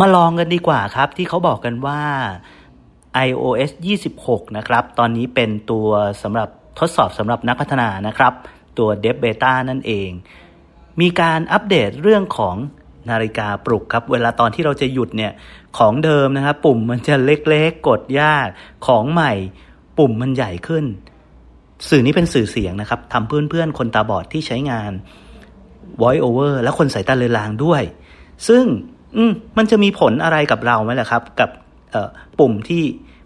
มาลองกันดีกว่าครับที่เขาบอกกันว่า iOS 26 นะครับ ตอนนี้เป็นตัวสำหรับทดสอบสำหรับนักพัฒนานะครับ ตัว Dev Beta นั่นเอง มีการอัปเดตเรื่องของนาฬิกาปลุกครับ เวลาตอนที่เราจะหยุดเนี่ย ของเดิมนะครับ ปุ่มมันจะเล็กๆ กดยาก ของใหม่ ปุ่มมันใหญ่ขึ้น สื่อนี้เป็นสื่อเสียงนะครับทำเพื่อนๆ คนตาบอดที่ใช้งาน voice over และคนสายตาเลือนลางด้วย ซึ่ง อืมมันจะมีผลอะไรกับเราไหมล่ะครับ กับเอ่อปุ่มที่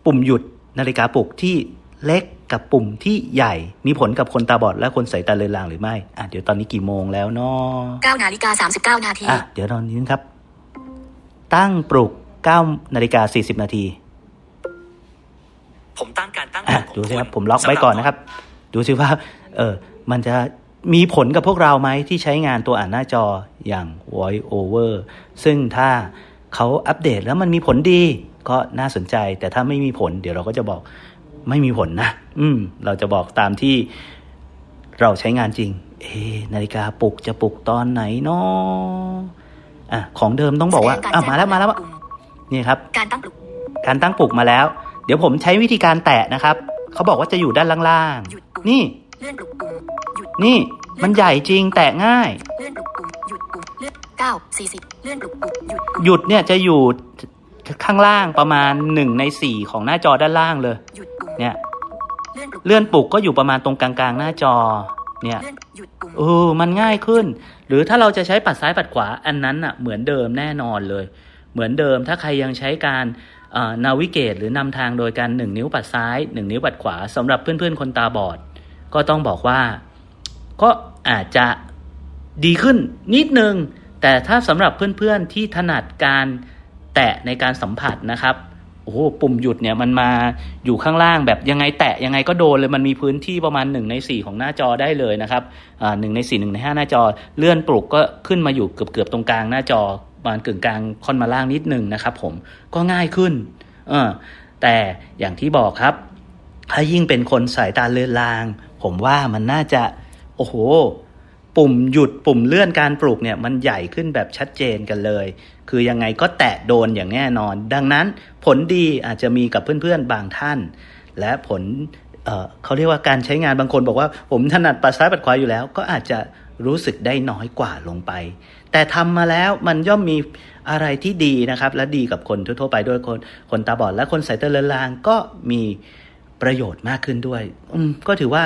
ปุ่มหยุดนาฬิกาปลุกที่เล็กกับปุ่มที่ใหญ่มีผลกับคนตาบอดและคนสายตาเลือนลางหรือไม่อะเดี๋ยวตอนนี้กี่โมงแล้วเนาะ9นาฬิกา39นาทีอะเดี๋ยวตอนนี้ครับ ตั้งปลุก9นาฬิกา40นาทีผมตั้งการตั้งอะของดูสิครับณผมล็อกไว้ก่อนนะครับ ดูสิว่า เออมันจะ มีผลกับพวกเราไหมที่ใช้งานตัวอ่านหน้าจออย่าง voice over ซึ่งถ้าเขาอัปเดตแล้วมันมีผลดีก็น่าสนใจ แต่ถ้าไม่มีผล เดี๋ยวเราก็จะบอกไม่มีผลนะ อืม เราจะบอกตามที่เราใช้งานจริง เอะนาฬิกาปลุกจะปลุกตอนไหนเนาะอะของเดิมต้องบอกว่าแสดงอะรมาแล้วมาแล้วปุ่นี่ครับ การตั้งปลุก การตั้งปลุกมาแล้ว เดี๋ยวผมใช้วิธีการแตะนะครับ เขาบอกว่าจะอยู่ด้านล่างหยุดปุ่มๆนี่ เลื่อนปลุกปุ่มหยุดนี่มันใหญ่จริงแตะง่าย เลื่อนปลุกปุ่มหยุดปุ่มเลื่อน9 40เลื่อนปลุกปุ่มหยุดปุ่มหยุดเนี่ยจะอยู่ข้างล่างประมาณหนึ่งในสี่ของหน้าจอด้านล่างเลย หยุดปุ่มเนี่ย เลื่อนปลุกเลื่อนปลุกก็อยู่ประมาณตรงกลางๆ หน้าจอ เนี่ยเลื่อนหยุดปุ่มเออมันง่ายขึ้น หรือถ้าเราจะใช้ปัดซ้ายปัดขวาอันนั้นอะ เหมือนเดิมแน่นอนเลย เหมือนเดิมถ้าใครยังใช้การนาวิเกตหรือนำทางโดยการหนึ่งนิ้วปัดซ้ายหนึ่งนิ้วปัดขวาสำหรับเพื่อนๆคนตาบอด ก็ต้องบอกว่า ก็อาจจะดีขึ้นนิดนึง แต่ถ้าสำหรับเพื่อนๆที่ถนัดการแตะในการสัมผัสนะครับโอ้โหปุ่มหยุดเนี่ยมันมาอยู่ข้างล่างแบบยังไงแตะยังไงก็โดนเลยมันมีพื้นที่ประมาณ1ใน4 ของหน้าจอได้เลยนะครับอ่าหนึ่งใน4 1ใน5หน้าจอ เลื่อนปลุกก็ขึ้นมาอยู่เกือบๆตรงกลางหน้าจอประมาณกึ่งกลางค่อนมาล่างนิดนึงนะครับ ผมก็ง่ายขึ้นเออแต่อย่างที่บอกครับ ถ้ายิ่งเป็นคนสายตาเลือนลาง ผมว่ามันน่าจะ โอ้โห ปุ่มหยุดปุ่มเลื่อนการปลูกเนี่ย มันใหญ่ขึ้นแบบชัดเจนกันเลย คือยังไงก็แตะโดนอย่างแน่นอน ดังนั้นผลดีอาจจะมีกับเพื่อนๆบางท่าน และผลเเขาเรียกว่าการใช้งานบางคนบอกว่า ผมถนัดปัดซ้ายปัดขวาอยู่แล้ว ก็อาจจะรู้สึกได้น้อยกว่าลงไป แต่ทำมาแล้วมันย่อมมีอะไรที่ดีนะครับ และดีกับคนทั่วๆไปด้วยคนคนตาบอดและคนสายตาเลือนลางก็มี ประโยชน์มากขึ้นด้วยอืมก็ถือว่า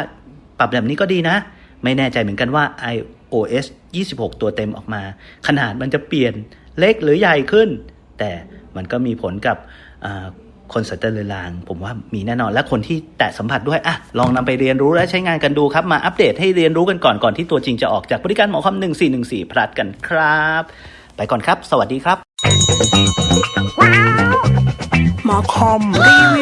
ปรับแบบนี้ก็ดีนะ ไม่แน่ใจเหมือนกันว่า iOS 26 ตัวเต็มออกมา ขนาดมันจะเปลี่ยนเล็กหรือใหญ่ขึ้น แต่มันก็มีผลกับอ่าคนสายตาเลือนลาง ผมว่ามีแน่นอนและคนที่แตะสัมผัสด้วยอะลองนำไปเรียนรู้และใช้งานกันดูครับ มาอัปเดตให้เรียนรู้กันก่อนก่อนที่ตัวจริงจะออกจากบริการหมอคอม1414พลัดกันครับ ไปก่อนครับ สวัสดีครับ หมอคอมรีวิว